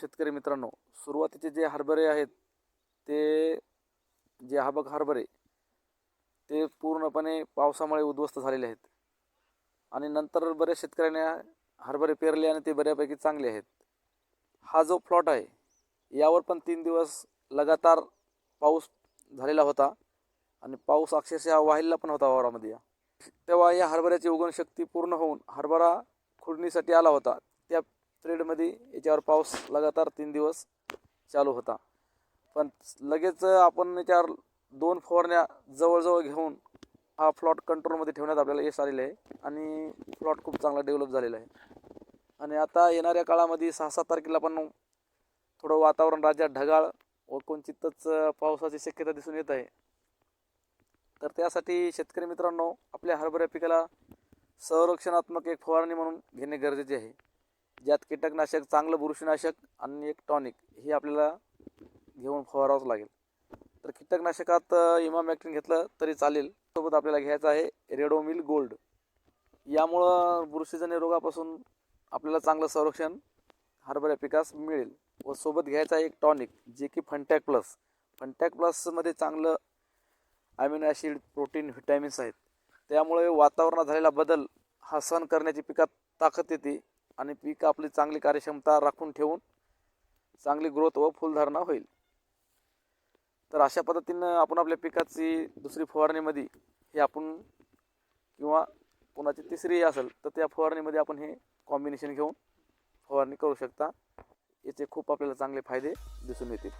शेतकरी मित्रांनो सुरुवातीचे जे हरभरे आहेत ते जे हाबक हरभरे ते पूर्णपणे पावसामुळे उद्ध्वस्त झालेले आहेत. आणि नंतर बऱ्याच शेतकऱ्याने हरभरे पेरले आणि ते बऱ्यापैकी चांगले आहेत. हा जो प्लॉट आहे यावर पण तीन दिवस लगातार पाऊस झालेला होता आणि पाऊस अक्षरशः वाहिला पण होता वावरामध्ये. तेव्हा या हरभऱ्याची उगवण शक्ती पूर्ण होऊन हरभरा खुडणीसाठी आला होता. त्या ट्रेडमध्ये याच्यावर पाऊस लगातार तीन दिवस चालू होता. पण लगेच आपण याच्यावर दोन फवारण्या जवळजवळ घेऊन हा फ्लॉट कंट्रोलमध्ये ठेवण्यात आपल्याला यश आलेलं आहे आणि प्लॉट खूप चांगला डेव्हलप झालेला आहे. आणि आता येणाऱ्या काळामध्ये सहा सात तारखेला पण थोडं वातावरण राज्यात ढगाळ व कोणचितच पावसाची शक्यता दिसून येत आहे. तर त्यासाठी शेतकरी मित्रांनो आपल्या हरभऱ्या पिकाला संरक्षणात्मक एक फवारणी म्हणून घेणे गरजेचे आहे. ज्यात कीटकनाशक चांगलं बुरशीनाशक आणि एक टॉनिक हे आपल्याला घेऊन फवारावंच लागेल. तर कीटकनाशकात इमामॅक्टिन घेतलं तरी चालेल. सोबत आपल्याला घ्यायचं आहे रेडोमिल गोल्ड. यामुळं बुरशीजन्य रोगापासून आपल्याला चांगलं संरक्षण हरभऱ्या पिकास मिळेल. व सोबत घ्यायचा आहे एक टॉनिक जे की फंटॅक प्लस. फंटॅक प्लसमध्ये चांगलं अमिनो ॲसिड प्रोटीन व्हिटॅमिन्स आहेत. त्यामुळे वातावरणात झालेला बदल हा सहन करण्याची पिकात ताकद येते. आणि पीक आपली चांगली कार्यक्षमता राखून ठेवून चांगली ग्रोथ व फुलधारणा होईल. तर अशा पद्धतीनं आपण आपल्या पिकाची दुसरी फवारणीमध्ये हे आपण किंवा कोणाची तिसरी असेल तर त्या फवारणीमध्ये आपण हे कॉम्बिनेशन घेऊन फवारणी करू शकता. याचे खूप आपल्याला चांगले फायदे दिसून येतील.